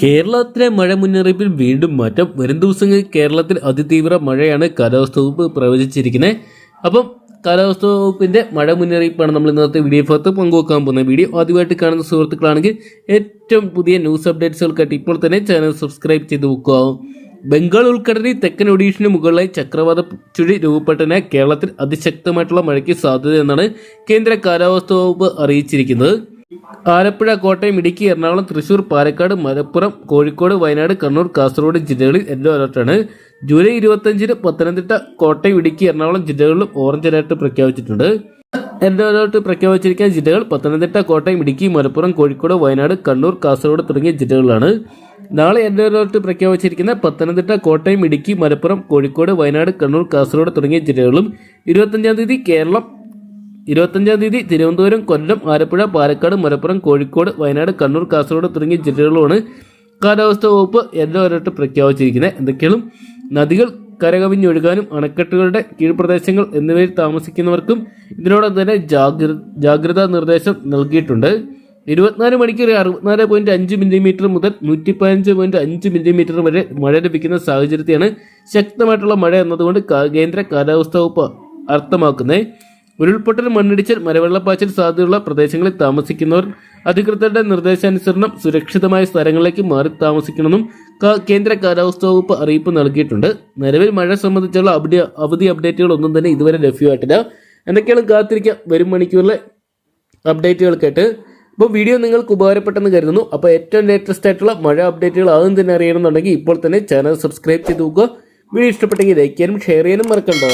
കേരളത്തിലെ മഴ മുന്നറിയിപ്പിൽ വീണ്ടും മാറ്റം. വരും ദിവസങ്ങളിൽ കേരളത്തിൽ അതിതീവ്ര മഴയാണ് കാലാവസ്ഥ വകുപ്പ് പ്രവചിച്ചിരിക്കുന്നത്. അപ്പം കാലാവസ്ഥ വകുപ്പിന്റെ മഴ മുന്നറിയിപ്പാണ് നമ്മൾ ഇന്നത്തെ വീഡിയോ ഭാഗത്ത് പങ്കുവെക്കാൻ പോകുന്നത്. വീഡിയോ ആദ്യമായിട്ട് കാണുന്ന സുഹൃത്തുക്കളാണെങ്കിൽ ഏറ്റവും പുതിയ ന്യൂസ് അപ്ഡേറ്റ്സുകൾക്കായിട്ട് ഇപ്പോൾ തന്നെ ചാനൽ സബ്സ്ക്രൈബ് ചെയ്ത് വെക്കുക. ബംഗാൾ ഉൾക്കടലിൽ തെക്കൻ ഒഡീഷന് മുകളിലായി ചക്രവാത ചുഴി രൂപപ്പെട്ടതിനാൽ കേരളത്തിൽ അതിശക്തമായിട്ടുള്ള മഴയ്ക്ക് സാധ്യതയെന്നാണ് കേന്ദ്ര കാലാവസ്ഥ വകുപ്പ് അറിയിച്ചിരിക്കുന്നത്. ആലപ്പുഴ കോട്ടയം ഇടുക്കി എറണാകുളം തൃശൂർ പാലക്കാട് മലപ്പുറം കോഴിക്കോട് വയനാട് കണ്ണൂർ കാസർഗോഡ് ജില്ലകളിൽ യെല്ലോ അലർട്ടാണ്. ജൂലൈ ഇരുപത്തഞ്ചിന് പത്തനംതിട്ട കോട്ടയം ഇടുക്കി എറണാകുളം ജില്ലകളിലും ഓറഞ്ച് അലർട്ട് പ്രഖ്യാപിച്ചിട്ടുണ്ട്. യെല്ലോ അലർട്ട് പ്രഖ്യാപിച്ചിരിക്കുന്ന ജില്ലകൾ പത്തനംതിട്ട കോട്ടയം ഇടുക്കി മലപ്പുറം കോഴിക്കോട് വയനാട് കണ്ണൂർ കാസർഗോഡ് തുടങ്ങിയ ജില്ലകളാണ് നാളെ യെല്ലോ അലർട്ട് പ്രഖ്യാപിച്ചിരിക്കുന്ന പത്തനംതിട്ട കോട്ടയം ഇടുക്കി മലപ്പുറം കോഴിക്കോട് വയനാട് കണ്ണൂർ കാസർഗോഡ് തുടങ്ങിയ ജില്ലകളും ഇരുപത്തഞ്ചാം തീയതി കേരളം ഇരുപത്തഞ്ചാം തീയതി തിരുവനന്തപുരം കൊല്ലം ആലപ്പുഴ പാലക്കാട് മലപ്പുറം കോഴിക്കോട് വയനാട് കണ്ണൂർ കാസർഗോഡ് തുടങ്ങിയ ജില്ലകളുമാണ് കാലാവസ്ഥാ വകുപ്പ് യെല്ലോ അലർട്ട് പ്രഖ്യാപിച്ചിരിക്കുന്നത്. എന്തൊക്കെയാണ്? നദികൾ കരകവിഞ്ഞൊഴുകാനും അണക്കെട്ടുകളുടെ കീഴ്പ്രദേശങ്ങൾ എന്നിവയിൽ താമസിക്കുന്നവർക്കും ഇതിനോടൊപ്പം തന്നെ ജാഗ്രത ജാഗ്രതാ നിർദ്ദേശം നൽകിയിട്ടുണ്ട്. ഇരുപത്തിനാല് മണിക്കൂർ അറുപത്തിനാല് പോയിന്റ് അഞ്ച് മില്ലിമീറ്റർ മുതൽ നൂറ്റി പതിനഞ്ച് പോയിന്റ് അഞ്ച് മില്ലിമീറ്റർ വരെ മഴ ലഭിക്കുന്ന സാഹചര്യത്തെയാണ് ശക്തമായിട്ടുള്ള മഴ എന്നതുകൊണ്ട് കേന്ദ്ര കാലാവസ്ഥാ വകുപ്പ് അർത്ഥമാക്കുന്നത്. ഉരുൾപൊട്ടൽ മണ്ണിടിച്ചൽ മരവെള്ളപ്പാച്ചിൽ സാധ്യതയുള്ള പ്രദേശങ്ങളിൽ താമസിക്കുന്നവർ അധികൃതരുടെ നിർദ്ദേശാനുസരണം സുരക്ഷിതമായ സ്ഥലങ്ങളിലേക്ക് മാറി താമസിക്കണമെന്നും കേന്ദ്ര കാലാവസ്ഥാ വകുപ്പ് അറിയിപ്പ് നൽകിയിട്ടുണ്ട്. നിലവിൽ മഴ സംബന്ധിച്ചുള്ള അവധി അവധി അപ്ഡേറ്റുകൾ ഒന്നും തന്നെ ഇതുവരെ ലഭ്യമായിട്ടില്ല. എന്തൊക്കെയാണ് കാത്തിരിക്കാം. വരും മണിക്കൂറിലെ അപ്ഡേറ്റുകൾക്കായിട്ട് അപ്പോൾ വീഡിയോ നിങ്ങൾക്ക് ഉപകാരപ്പെട്ടെന്ന് കരുതുന്നു. അപ്പോൾ ഏറ്റവും ലേറ്റസ്റ്റ് ആയിട്ടുള്ള മഴ അപ്ഡേറ്റുകൾ ആദ്യം തന്നെ അറിയണമെന്നുണ്ടെങ്കിൽ ഇപ്പോൾ തന്നെ ചാനൽ സബ്സ്ക്രൈബ് ചെയ്ത് നോക്കുക. വീഡിയോ ഇഷ്ടപ്പെട്ടെങ്കിൽ ലൈക്ക് ചെയ്യാനും ഷെയർ ചെയ്യാനും മറക്കണ്ടോ.